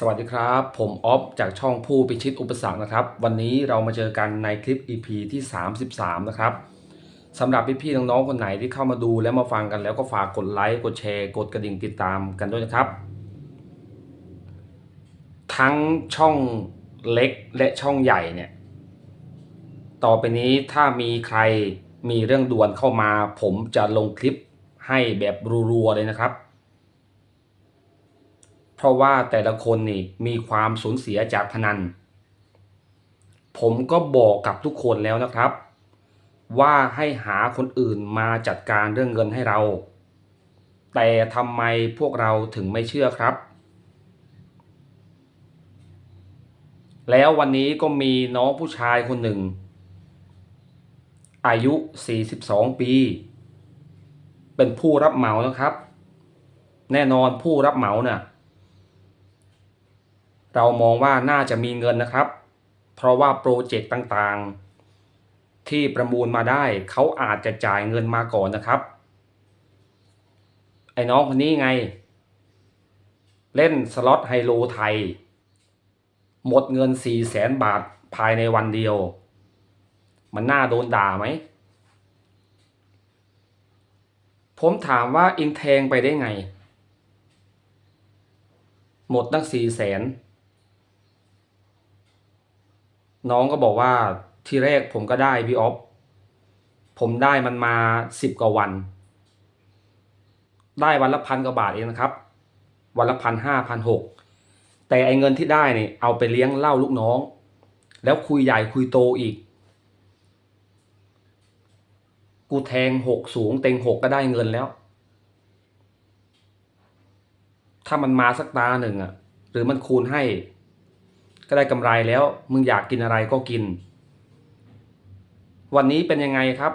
สวัสดีครับ ผมออฟจากช่องผู้พิชิตอุปสรรคนะครับ วันนี้เรามาเจอกันในคลิป EP ที่ 33 นะครับสำหรับพี่ๆน้องๆคนไหนที่เข้ามาดูและมาฟังกันแล้วก็ฝากกดไลค์กดแชร์ กดกระดิ่งติดตามกันด้วยนะครับ ทั้งช่องเล็กและช่องใหญ่เนี่ย ต่อไปนี้ถ้ามีใครมีเรื่องด่วนเข้ามา ผมจะลงคลิปให้แบบรัวๆเลยนะครับ เพราะว่าแต่ละคนนี่มีความสูญเสียจากพนัน ผมก็บอกกับทุกคนแล้วนะครับ ว่าให้หาคนอื่นมาจัดการเรื่องเงินให้เรา แต่ทำไมพวกเราถึงไม่เชื่อครับ แล้ววันนี้ก็มีน้องผู้ชายคนหนึ่ง อายุ 42 ปี เป็นผู้รับเหมานะครับ แน่นอนผู้รับเหมาน่ะ เรามองว่าน่าจะมีเงินนะครับ เพราะว่าโปรเจกต์ต่างๆ ที่ประมูลมาได้เขาอาจจะจ่ายเงินมาก่อนนะครับ ไอ้น้องคนนี้ไง เล่นสล็อตไฮโลไทย หมดเงิน4 0 0แสนบาทภายในวันเดียว มันน่าโดนด่าไหม ผมถามว่าอิงแทงไปได้ไง หมดตั้งสี่แสน น้องก็บอกว่าที่แรกผมก็ได้พี่ออฟผมได้มันมาสิบกว่าวัน ได้วันละพันกว่าบาทเองนะครับ วันละพันห้าพันหกแต่ไอเงินที่ได้เนี่ยเอาไปเลี้ยงเหล้าลูกน้อง แล้วคุยใหญ่คุยโตอีก กูแทงหกสูงเต็งหกก็ได้เงินแล้ว ถ้ามันมาสักตาหนึ่งอะหรือมันคูณให้ ก็ได้กำไรแล้ว มึงอยากกินอะไรก็กิน วันนี้เป็นยังไงครับ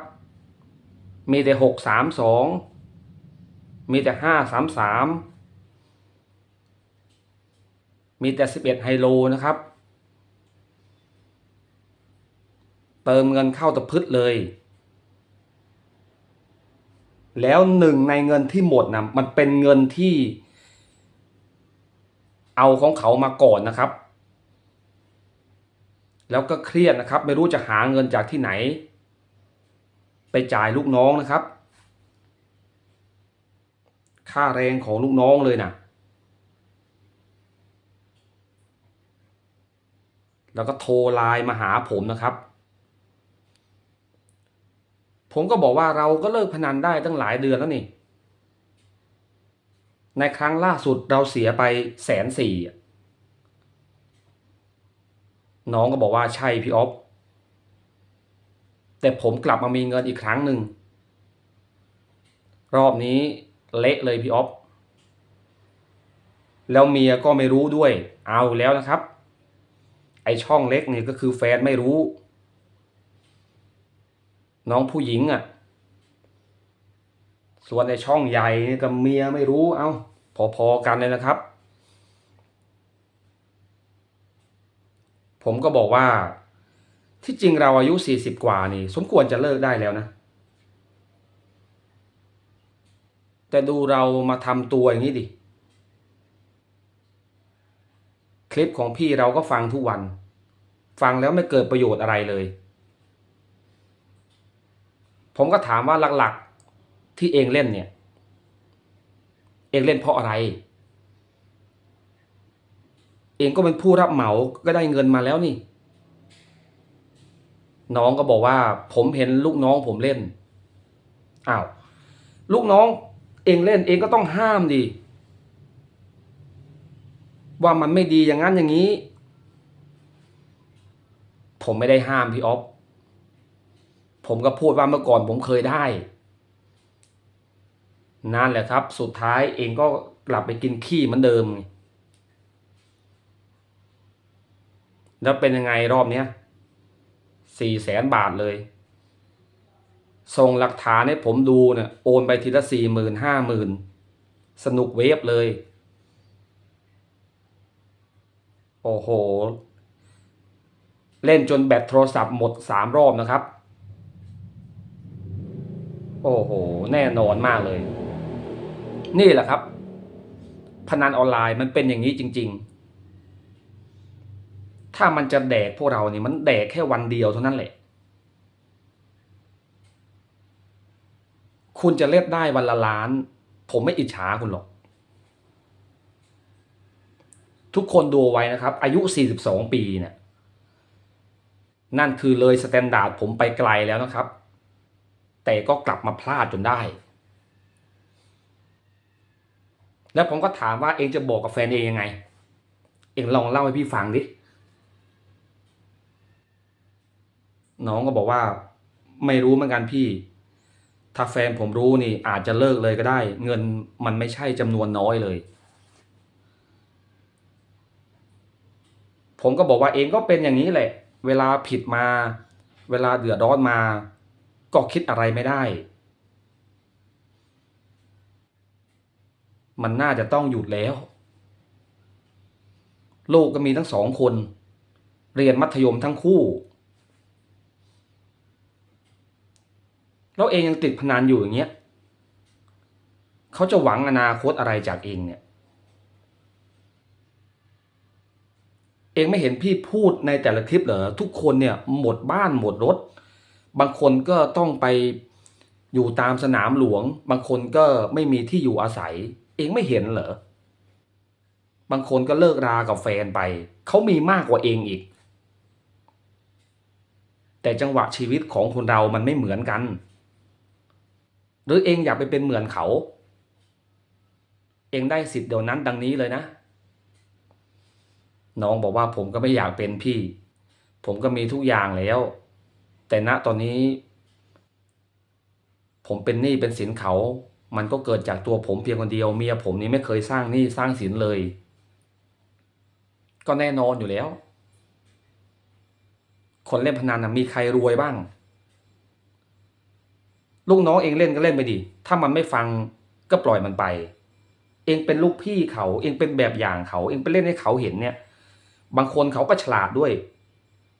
มีแต่หกสามสองมีแต่ห้าสามสามมีแต่สิบเอ็ดไฮโลนะครับ เติมเงินเข้าตะพึดเลย แล้วหนึ่งในเงินที่หมดนะมันเป็นเงินที่เอาของเขามาก่อนนะครับ แล้วก็เครียดนะครับ ไม่รู้จะหาเงินจากที่ไหน ไปจ่ายลูกน้องนะครับ ค่าแรงของลูกน้องเลยนะแล้วก็โทรไลน์มาหาผมนะครับ ผมก็บอกว่าเราก็เลิกพนันได้ตั้งหลายเดือนแล้วนี่ ในครั้งล่าสุดเราเสียไปแสนสี่ น้องก็บอกว่าใช่พี่ออฟแต่ผมกลับมามีเงินอีกครั้งหนึ่ง รอบนี้เละเลยพี่ออฟแล้วเมียก็ไม่รู้ด้วย เอาแล้วนะครับ ไอช่องเล็กนี่ก็คือแฟนไม่รู้ น้องผู้หญิงอะ่ะ ส่วนในช่องใหญ่นี่กับเมียไม่รู้เอาพอๆกันเลยนะครับ ผมก็บอกว่า ที่จริงเราอายุสี่สิบกว่านี่ สมควรจะเลิกได้แล้วนะ แต่ดูเรามาทำตัวอย่างนี้ดิ คลิปของพี่เราก็ฟังทุกวัน ฟังแล้วไม่เกิดประโยชน์อะไรเลย ผมก็ถามว่าหลักๆที่เองเล่นเนี่ย เองเล่นเพราะอะไร เองก็เป็นผู้รับเหมาก็ได้เงินมาแล้วนี่ น้องก็บอกว่า ผมเห็นลูกน้องผมเล่นอ้าวลูกน้องเองเล่นเองก็ต้องห้ามดิว่ามันไม่ดีอย่างนั้นอย่างนี้ ผมไม่ได้ห้ามพี่ออฟผมก็พูดว่าเมื่อก่อนผมเคยได้นั่นแหละครับ สุดท้ายเองก็กลับไปกินขี้เหมือนเดิมไง แล้วเป็นยังไงรอบเนี้ยสี่แสนบาทเลย ส่งหลักฐานให้ผมดูเนี่ยโอนไปทีละสี่หมื่นห้าหมื่นสนุกเวฟเลย โอ้โห เล่นจนแบตโทรศัพท์หมดสามรอบนะครับ โอ้โห แน่นอนมากเลย นี่แหละครับ พนันออนไลน์มันเป็นอย่างนี้จริง ๆ ถ้ามันจะแดกพวกเราเนี่ยมันแดกแค่วันเดียวเท่านั้นแหละ คุณจะเล่นได้วันละล้าน ผมไม่อิจฉาคุณหรอก ทุกคนดูไว้นะครับ อายุ 42 ปีเนี่ย นั่นคือเลยสแตนดาร์ดผมไปไกลแล้วนะครับ แต่ก็กลับมาพลาดจนได้ แล้วผมก็ถามว่าเองจะบอกกับแฟนเองยังไง เองลองเล่าให้พี่ฟังดิ น้องก็บอกว่าไม่รู้เหมือนกันพี่ ถ้าแฟนผมรู้นี่อาจจะเลิกเลยก็ได้ เงินมันไม่ใช่จำนวนน้อยเลย ผมก็บอกว่าเองก็เป็นอย่างนี้แหละ เวลาผิดมา เวลาเดือดร้อนมา ก็คิดอะไรไม่ได้ มันน่าจะต้องหยุดแล้ว ลูกก็มีทั้งสองคน เรียนมัธยมทั้งคู่ แล้วเองยังติดพนันอยู่อย่างเงี้ยเขาจะหวังอนาคตอะไรจากเองเนี่ย เองไม่เห็นพี่พูดในแต่ละคลิปเหรอทุกคนเนี่ยหมดบ้านหมดรถ บางคนก็ต้องไปอยู่ตามสนามหลวง บางคนก็ไม่มีที่อยู่อาศัย เองไม่เห็นเหรอบางคนก็เลิกรากับแฟนไป เขามีมากกว่าเองอีก แต่จังหวะชีวิตของคนเรามันไม่เหมือนกัน หรือเองอยากไปเป็นเหมือนเขา เองได้สิทธิ์เดี๋ยวนั้นดังนี้เลยนะ น้องบอกว่าผมก็ไม่อยากเป็นพี่ ผมก็มีทุกอย่างแล้ว แต่ณตอนนี้ ผมเป็นหนี้เป็นสินเขา มันก็เกิดจากตัวผมเพียงคนเดียวเมียผมนี่ไม่เคยสร้างหนี้สร้างสินเลย ก็แน่นอนอยู่แล้ว คนเล่นพนันนะมีใครรวยบ้าง ลูกน้องเองเล่นก็เล่นไปดิถ้ามันไม่ฟังก็ปล่อยมันไป เองเป็นลูกพี่เขาเองเป็นแบบอย่างเขา เองไปเล่นให้เขาเห็นเนี่ย บางคนเขาก็ฉลาดด้วย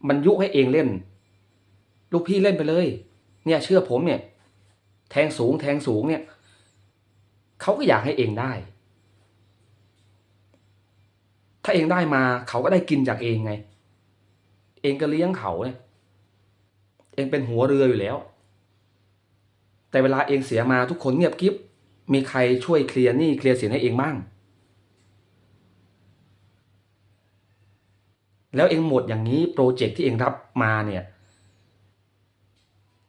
มันยุให้เองเล่น ลูกพี่เล่นไปเลย เนี่ยเชื่อผมเนี่ย แทงสูงแทงสูงเนี่ยเขาก็อยากให้เองได้ ถ้าเองได้มาเขาก็ได้กินจากเองไง เองก็เลี้ยงเขาเนี่ย เองเป็นหัวเรืออยู่แล้ว แต่เวลาเองเสียมาทุกคนเงียบกิ๊บมีใครช่วยเคลียร์หนี้เคลียร์สินให้เองบ้าง แล้วเองหมดอย่างนี้โปรเจกต์ที่เองรับมาเนี่ย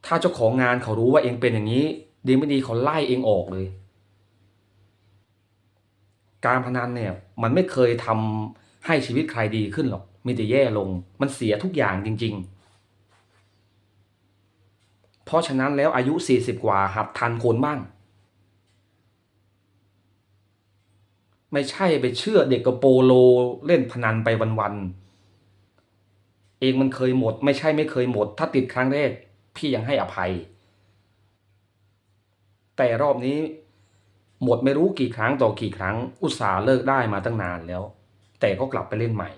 ถ้าเจ้าของงานเขารู้ว่าเองเป็นอย่างนี้ ดีไม่ดีเขาไล่เองออกเลย การพนันเนี่ยมันไม่เคยทำให้ชีวิตใครดีขึ้นหรอกมีแต่แย่ลง มันเสียทุกอย่างจริง ๆ เพราะฉะนั้นแล้วอายุ 40 กว่าหัดทันคนบ้าง ไม่ใช่ไปเชื่อเด็กกับโปโลเล่นพนันไปวันๆเองมันเคยหมด ไม่ใช่ไม่เคยหมด ถ้าติดครั้งแรก พี่ยังให้อภัย แต่รอบนี้หมดไม่รู้กี่ครั้งต่อกี่ครั้ง อุตส่าห์เลิกได้มาตั้งนานแล้ว แต่ก็กลับไปเล่นใหม่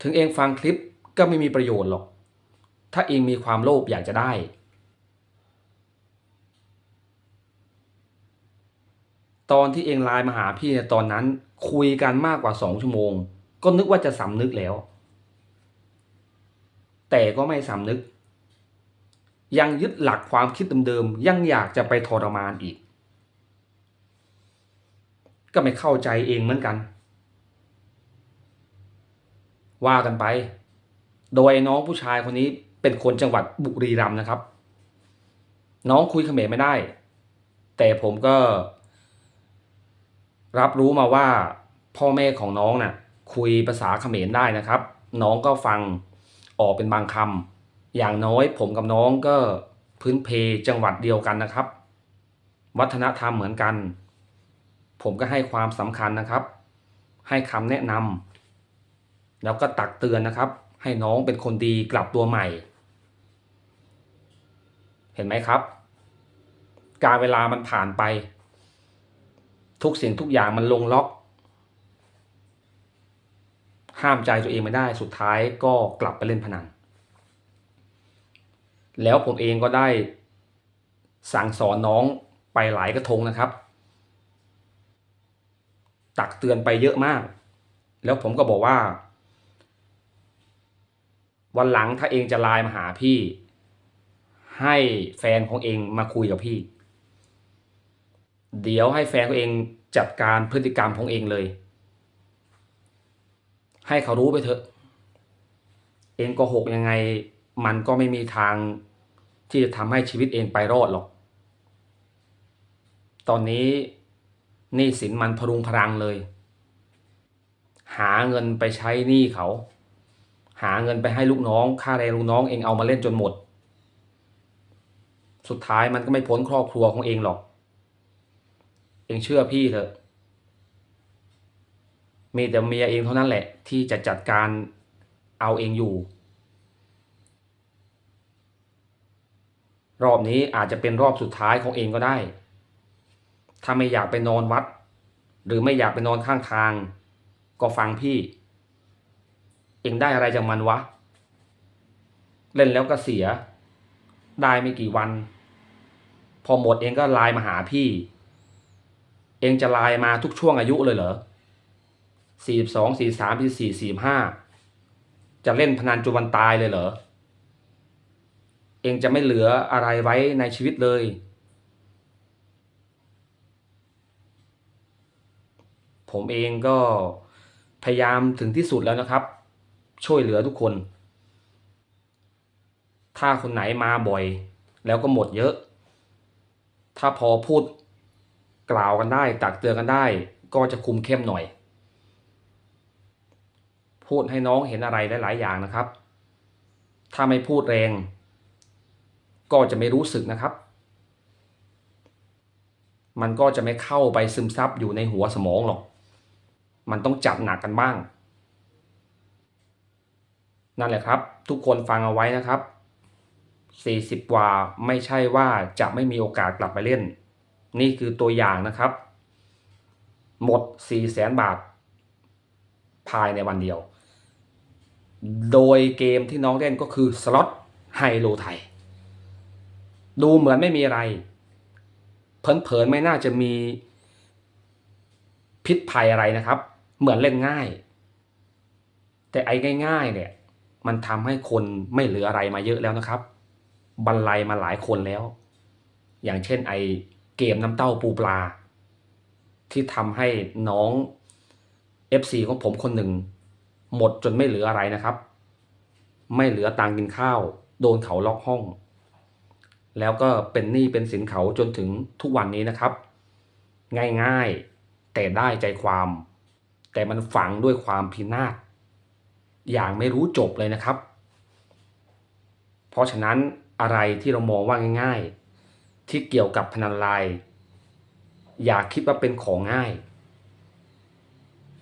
ถึงเองฟังคลิป ก็ไม่มีประโยชน์หรอก ถ้าเองมีความโลภอยากจะได้ ตอนที่เองไลน์มาหาพี่ในตอนนั้นคุยกันมากกว่าสองชั่วโมง ก็นึกว่าจะสำนึกแล้ว แต่ก็ไม่สำนึก ยังยึดหลักความคิดเดิมๆยังอยากจะไปทรมานอีก ก็ไม่เข้าใจเองเหมือนกัน ว่ากันไป โดยน้องผู้ชายคนนี้เป็นคนจังหวัดบุรีรัมย์นะครับ น้องคุยเขมรไม่ได้ แต่ผมก็ รับรู้มาว่าพ่อแม่ของน้องน่ะ คุยภาษาเขมรได้นะครับ น้องก็ฟังออกเป็นบางคำอย่างน้อยผมกับน้องก็พื้นเพจังหวัดเดียวกันนะครับ วัฒนธรรมเหมือนกัน ผมก็ให้ความสำคัญนะครับ ให้คำแนะนำแล้วก็ตักเตือนนะครับ ให้น้องเป็นคนดีกลับตัวใหม่ เห็นไหมครับ การเวลามันผ่านไป ทุกสิ่งทุกอย่างมันลงล็อก ห้ามใจตัวเองไม่ได้สุดท้ายก็กลับไปเล่นพนัน แล้วผมเองก็ได้สั่งสอนน้องไปหลายกระทงนะครับ ตักเตือนไปเยอะมาก แล้วผมก็บอกว่า วันหลังถ้าเองจะไลน์มาหาพี่ ให้แฟนของเองมาคุยกับพี่ เดี๋ยวให้แฟนของเองจัดการพฤติกรรมของเองเลย ให้เขารู้ไปเถอะ เองโก็หกยังไง มันก็ไม่มีทางที่จะทำให้ชีวิตเองไปรอดหรอก ตอนนี้หนี้สินมันพรุงพรังเลย หาเงินไปใช้หนี้เขา หาเงินไปให้ลูกน้อง ค่าแรงลูกน้องเองเอามาเล่นจนหมด สุดท้ายมันก็ไม่พ้นครอบครัวของเองหรอก เองเชื่อพี่เถอะ มีแต่เมียเองเท่านั้นแหละ ที่จะจัดการเอาเองอยู่ รอบนี้อาจจะเป็นรอบสุดท้ายของเองก็ได้ ถ้าไม่อยากไปนอนวัด หรือไม่อยากไปนอนข้างทาง ก็ฟังพี่ เองได้อะไรจากมันวะ เล่นแล้วก็เสีย ได้ไม่กี่วัน พอหมดเองก็ไลน์มาหาพี่ เองจะไลน์มาทุกช่วงอายุเลยเหรอสี่สองสี่สามสี่สี่สี่ห้าจะเล่นพนันจนวันตายเลยเหรอ เองจะไม่เหลืออะไรไว้ในชีวิตเลย ผมเองก็พยายามถึงที่สุดแล้วนะครับ ช่วยเหลือทุกคน ถ้าคนไหนมาบ่อย แล้วก็หมดเยอะ ถ้าพอพูดกล่าวกันได้ตักเตือนกันได้ ก็จะคุมเข้มหน่อย พูดให้น้องเห็นอะไรหลาย ๆ อย่างนะครับ ถ้าไม่พูดแรง ก็จะไม่รู้สึกนะครับ มันก็จะไม่เข้าไปซึมซับอยู่ในหัวสมองหรอก มันต้องจับหนักกันบ้าง นั่นแหละครับ ทุกคนฟังเอาไว้นะครับ 40 กว่าไม่ใช่ว่าจะไม่มีโอกาสกลับไปเล่น นี่คือตัวอย่างนะครับ หมด4แสนบาท ภายในวันเดียว โดยเกมที่น้องเล่นก็คือสล็อตไฮโลไทย ดูเหมือนไม่มีอะไร เผินๆไม่น่าจะมีพิษภัยอะไรนะครับ เหมือนเล่นง่าย แต่ไอ้ง่ายๆเนี่ย มันทำให้คนไม่เหลืออะไรมาเยอะแล้วนะครับ บรรลัยมาหลายคนแล้ว อย่างเช่นไอเกมน้ำเต้าปูปลา ที่ทำให้น้อง FC ของผมคนหนึ่ง หมดจนไม่เหลืออะไรนะครับ ไม่เหลือตังกินข้าว โดนเขาล็อกห้อง แล้วก็เป็นหนี้เป็นสินเขาจนถึงทุกวันนี้นะครับ ง่ายๆแต่ได้ใจความ แต่มันฝังด้วยความพินาศ อย่างไม่รู้จบเลยนะครับ เพราะฉะนั้นอะไรที่เรามองว่าง่าย ๆ ที่เกี่ยวกับพนันไลน์อย่าคิดว่าเป็นของง่าย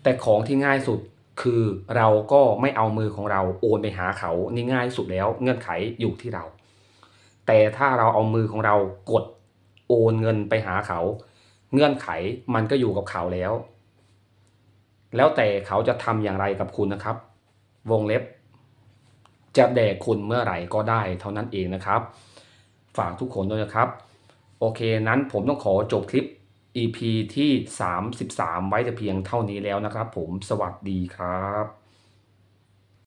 แต่ของที่ง่ายสุดคือเราก็ไม่เอามือของเราโอนไปหาเขานี่ง่ายสุดแล้วเงื่อนไขอยู่ที่เรา แต่ถ้าเราเอามือของเรากดโอนเงินไปหาเขา เงื่อนไขมันก็อยู่กับเขาแล้ว แล้วแต่เขาจะทำอย่างไรกับคุณนะครับ วงเล็บ จะแดกคุณเมื่อไหร่ก็ได้เท่านั้นเองนะครับ ฝากทุกคนด้วยนะครับ โอเคนั้นผมต้องขอจบคลิป EP ที่ 33 ไว้แต่เพียงเท่านี้แล้วนะครับผมสวัสดีครับ